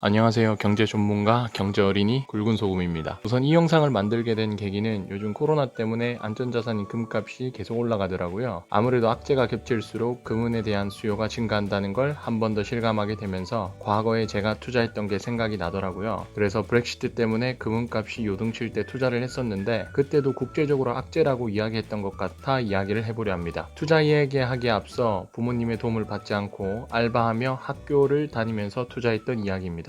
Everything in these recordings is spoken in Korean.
안녕하세요. 경제 전문가 경제 어린이 굵은 소금입니다. 우선 이 영상을 만들게 된 계기는 요즘 코로나 때문에 안전자산인 금값이 계속 올라가더라고요. 아무래도 악재가 겹칠수록 금은에 대한 수요가 증가한다는 걸 한 번 더 실감하게 되면서 과거에 제가 투자했던 게 생각이 나더라고요. 그래서 브렉시트 때문에 금은값이 요동칠 때 투자를 했었는데 그때도 국제적으로 악재라고 이야기했던 것 같아 이야기를 해보려 합니다. 투자 이야기하기에 앞서 부모님의 도움을 받지 않고 알바하며 학교를 다니면서 투자했던 이야기입니다.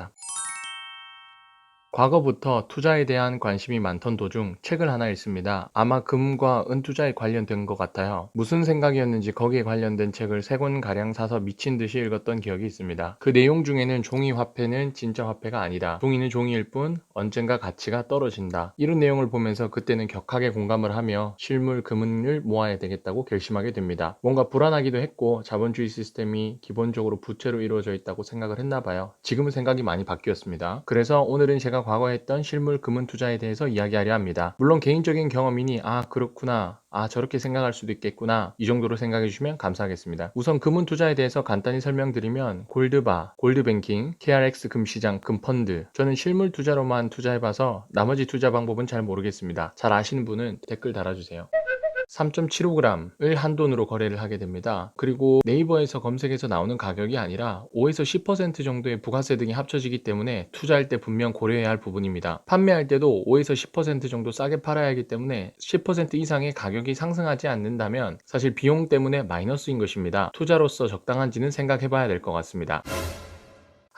과거부터 투자에 대한 관심이 많던 도중 책을 하나 읽습니다. 아마 금과 은 투자에 관련된 것 같아요. 무슨 생각이었는지 거기에 관련된 책을 세 권 가량 사서 미친 듯이 읽었던 기억이 있습니다. 그 내용 중에는 종이 화폐는 진짜 화폐가 아니다. 종이는 종이일 뿐 언젠가 가치가 떨어진다. 이런 내용을 보면서 그때는 격하게 공감을 하며 실물 금은을 모아야 되겠다고 결심하게 됩니다. 뭔가 불안하기도 했고 자본주의 시스템이 기본적으로 부채로 이루어져 있다고 생각을 했나 봐요. 지금은 생각이 많이 바뀌었습니다. 그래서 오늘은 제가 과거에 했던 실물 금은 투자에 대해서 이야기하려 합니다. 물론 개인적인 경험이니 아 그렇구나 아 저렇게 생각할 수도 있겠구나 이 정도로 생각해 주시면 감사하겠습니다. 우선 금은 투자에 대해서 간단히 설명드리면 골드바, 골드뱅킹, KRX 금시장, 금펀드 저는 실물 투자로만 투자해봐서 나머지 투자 방법은 잘 모르겠습니다. 잘 아시는 분은 댓글 달아주세요. 3.75g을 한 돈으로 거래를 하게 됩니다. 그리고 네이버에서 검색해서 나오는 가격이 아니라 5에서 10% 정도의 부가세 등이 합쳐지기 때문에 투자할 때 분명 고려해야 할 부분입니다. 판매할 때도 5에서 10% 정도 싸게 팔아야 하기 때문에 10% 이상의 가격이 상승하지 않는다면 사실 비용 때문에 마이너스인 것입니다. 투자로서 적당한지는 생각해 봐야 될 것 같습니다.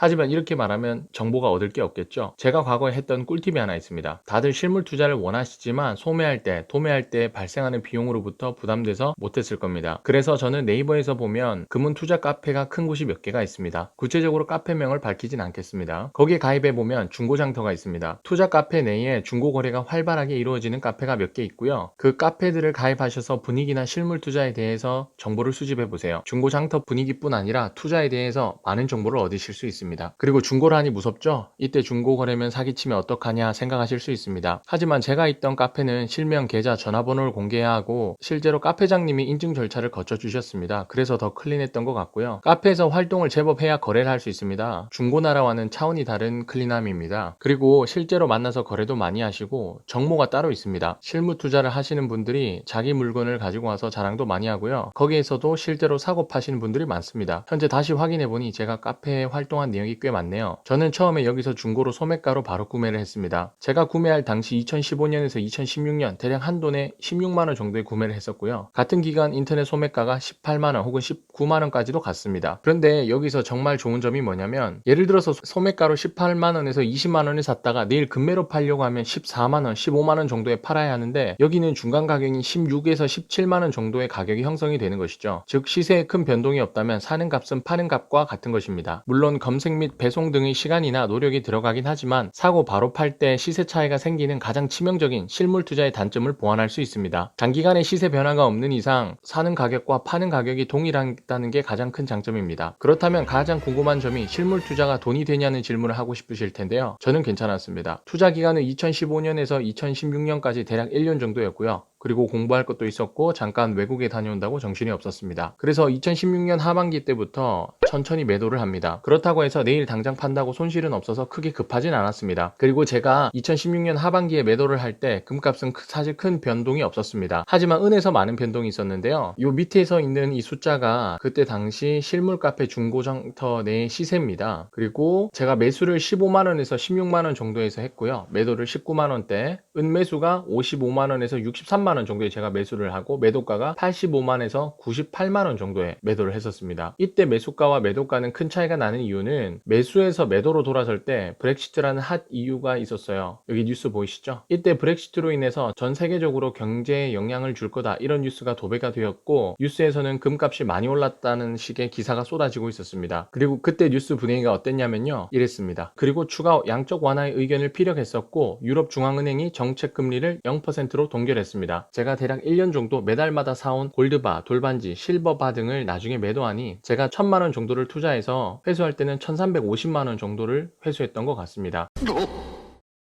하지만 이렇게 말하면 정보가 얻을 게 없겠죠. 제가 과거에 했던 꿀팁이 하나 있습니다. 다들 실물 투자를 원하시지만 소매할 때, 도매할 때 발생하는 비용으로부터 부담돼서 못했을 겁니다. 그래서 저는 네이버에서 보면 금은 투자 카페가 큰 곳이 몇 개가 있습니다. 구체적으로 카페명을 밝히진 않겠습니다. 거기에 가입해 보면 중고장터가 있습니다. 투자 카페 내에 중고 거래가 활발하게 이루어지는 카페가 몇 개 있고요. 그 카페들을 가입하셔서 분위기나 실물 투자에 대해서 정보를 수집해 보세요. 중고장터 분위기뿐 아니라 투자에 대해서 많은 정보를 얻으실 수 있습니다. 그리고 중고를 하니 무섭죠? 이때 중고 거래면 사기치면 어떡하냐 생각하실 수 있습니다. 하지만 제가 있던 카페는 실명 계좌 전화번호를 공개해야 하고 실제로 카페장님이 인증 절차를 거쳐 주셨습니다. 그래서 더 클린했던 것 같고요. 카페에서 활동을 제법 해야 거래를 할 수 있습니다. 중고나라와는 차원이 다른 클린함입니다. 그리고 실제로 만나서 거래도 많이 하시고 정모가 따로 있습니다. 실무 투자를 하시는 분들이 자기 물건을 가지고 와서 자랑도 많이 하고요. 거기에서도 실제로 사고 파시는 분들이 많습니다. 현재 다시 확인해 보니 제가 카페에 활동한 내용 이 꽤 많네요. 저는 처음에 여기서 중고로 소매가로 바로 구매를 했습니다. 제가 구매할 당시 2015년에서 2016년 대략 한 돈에 16만원 정도에 구매를 했었고요. 같은 기간 인터넷 소매가가 18만원 혹은 19만원까지도 갔습니다. 그런데 여기서 정말 좋은 점이 뭐냐면 예를 들어서 소매가로 18만원에서 20만원에 샀다가 내일 금매로 팔려고 하면 14만원, 15만원 정도에 팔아야 하는데 여기는 중간 가격이 16에서 17만원 정도의 가격이 형성이 되는 것이죠. 즉 시세에 큰 변동이 없다면 사는 값은 파는 값과 같은 것입니다. 물론 검색 및 배송 등의 시간이나 노력이 들어가긴 하지만 사고 바로 팔 때 시세 차이가 생기는 가장 치명적인 실물 투자의 단점을 보완할 수 있습니다. 단기간에 시세 변화가 없는 이상 사는 가격과 파는 가격이 동일하다는 게 가장 큰 장점입니다. 그렇다면 가장 궁금한 점이 실물 투자가 돈이 되냐는 질문을 하고 싶으실 텐데요. 저는 괜찮았습니다. 투자 기간은 2015년에서 2016년까지 대략 1년 정도였고요. 그리고 공부할 것도 있었고 잠깐 외국에 다녀온다고 정신이 없었습니다. 그래서 2016년 하반기 때부터 천천히 매도를 합니다. 그렇다고 해서 내일 당장 판다고 손실은 없어서 크게 급하진 않았습니다. 그리고 제가 2016년 하반기에 매도를 할 때 금값은 크- 사실 큰 변동이 없었습니다. 하지만 은에서 많은 변동이 있었는데요. 이 밑에서 있는 이 숫자가 그때 당시 실물 카페 중고장터 내 시세입니다. 그리고 제가 매수를 15만 원에서 16만 원 정도에서 했고요. 매도를 19만 원대, 은 매수가 55만 원에서 63만 원 정도에 제가 매수를 하고 매도가가 85만에서 98만 원 정도에 매도를 했었습니다. 이때 매수가와 매도가는 큰 차이가 나는 이유는 매수에서 매도로 돌아설 때 브렉시트라는 핫 이유가 있었어요. 여기 뉴스 보이시죠? 이때 브렉시트로 인해서 전 세계적으로 경제에 영향을 줄 거다 이런 뉴스가 도배가 되었고 뉴스에서는 금값이 많이 올랐다는 식의 기사가 쏟아지고 있었습니다. 그리고 그때 뉴스 분위기가 어땠냐면요. 이랬습니다. 그리고 추가 양적 완화의 의견을 피력했었고 유럽 중앙은행이 정책 금리를 0%로 동결했습니다. 제가 대략 1년 정도 매달마다 사온 골드바, 돌반지, 실버바 등을 나중에 매도하니 제가 1000만 원 정도를 투자해서 회수할 때는 1350만 원 정도를 회수했던 것 같습니다.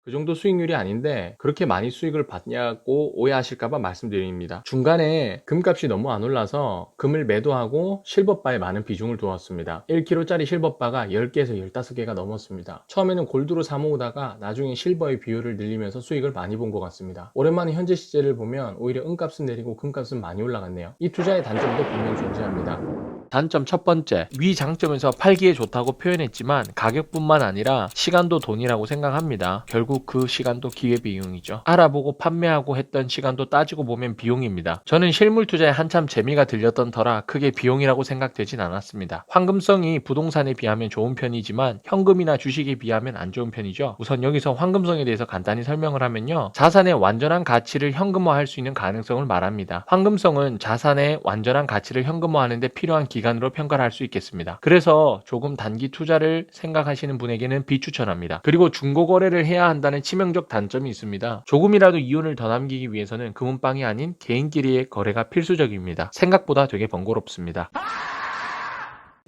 그 정도 수익률이 아닌데 그렇게 많이 수익을 받냐고 오해하실까봐 말씀드립니다. 중간에 금값이 너무 안 올라서 금을 매도하고 실버바에 많은 비중을 두었습니다. 1kg짜리 실버바가 10개에서 15개가 넘었습니다. 처음에는 골드로 사모으다가 나중에 실버의 비율을 늘리면서 수익을 많이 본 것 같습니다. 오랜만에 현재 시세를 보면 오히려 은값은 내리고 금값은 많이 올라갔네요. 이 투자의 단점도 분명 존재합니다. 단점 첫 번째, 위 장점에서 팔기에 좋다고 표현했지만 가격뿐만 아니라 시간도 돈이라고 생각합니다. 결국 그 시간도 기회비용이죠. 알아보고 판매하고 했던 시간도 따지고 보면 비용입니다. 저는 실물 투자에 한참 재미가 들렸던 터라 크게 비용이라고 생각되진 않았습니다. 황금성이 부동산에 비하면 좋은 편이지만 현금이나 주식에 비하면 안 좋은 편이죠. 우선 여기서 황금성에 대해서 간단히 설명을 하면요. 자산의 완전한 가치를 현금화할 수 있는 가능성을 말합니다. 황금성은 자산의 완전한 가치를 현금화하는데 필요한 기간 으로 평가를 할 수 있겠습니다. 그래서 조금 단기 투자를 생각하시는 분에게는 비추천합니다. 그리고 중고 거래를 해야 한다는 치명적 단점이 있습니다. 조금이라도 이윤을 더 남기기 위해서는 금은방이 아닌 개인끼리의 거래가 필수적입니다. 생각보다 되게 번거롭습니다.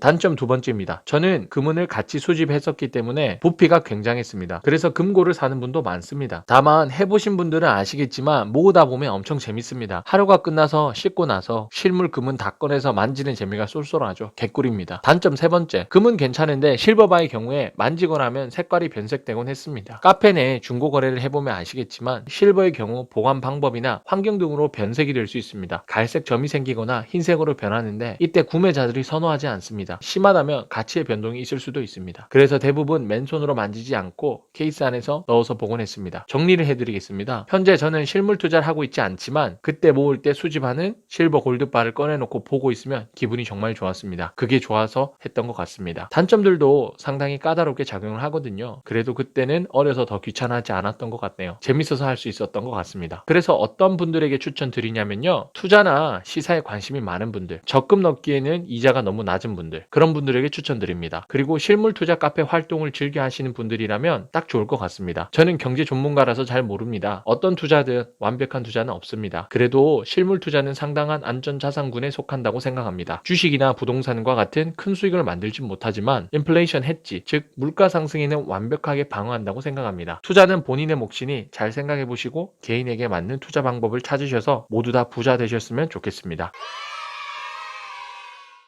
단점 두 번째입니다. 저는 금은을 같이 수집했었기 때문에 부피가 굉장했습니다. 그래서 금고를 사는 분도 많습니다. 다만 해보신 분들은 아시겠지만 모으다 보면 엄청 재밌습니다. 하루가 끝나서 씻고 나서 실물 금은 다 꺼내서 만지는 재미가 쏠쏠하죠. 개꿀입니다. 단점 세 번째. 금은 괜찮은데 실버바의 경우에 만지거나 하면 색깔이 변색되곤 했습니다. 카페 내 중고 거래를 해보면 아시겠지만 실버의 경우 보관 방법이나 환경 등으로 변색이 될 수 있습니다. 갈색 점이 생기거나 흰색으로 변하는데 이때 구매자들이 선호하지 않습니다. 심하다면 가치의 변동이 있을 수도 있습니다. 그래서 대부분 맨손으로 만지지 않고 케이스 안에서 넣어서 복원했습니다. 정리를 해드리겠습니다. 현재 저는 실물 투자를 하고 있지 않지만 그때 모을 때 수집하는 실버 골드바를 꺼내놓고 보고 있으면 기분이 정말 좋았습니다. 그게 좋아서 했던 것 같습니다. 단점들도 상당히 까다롭게 작용을 하거든요. 그래도 그때는 어려서 더 귀찮아하지 않았던 것 같네요. 재밌어서 할 수 있었던 것 같습니다. 그래서 어떤 분들에게 추천드리냐면요. 투자나 시사에 관심이 많은 분들, 적금 넣기에는 이자가 너무 낮은 분들, 그런 분들에게 추천드립니다. 그리고 실물 투자 카페 활동을 즐겨 하시는 분들이라면 딱 좋을 것 같습니다. 저는 경제 전문가라서 잘 모릅니다. 어떤 투자든 완벽한 투자는 없습니다. 그래도 실물 투자는 상당한 안전 자산군에 속한다고 생각합니다. 주식이나 부동산과 같은 큰 수익을 만들진 못하지만 인플레이션 해지, 즉 물가 상승에는 완벽하게 방어한다고 생각합니다. 투자는 본인의 몫이니 잘 생각해 보시고 개인에게 맞는 투자 방법을 찾으셔서 모두 다 부자 되셨으면 좋겠습니다.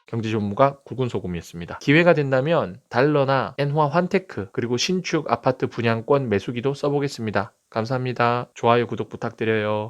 경제 전문가 굵은 소금이었습니다. 기회가 된다면 달러나 엔화 환테크 그리고 신축 아파트 분양권 매수기도 써보겠습니다. 감사합니다. 좋아요, 구독 부탁드려요.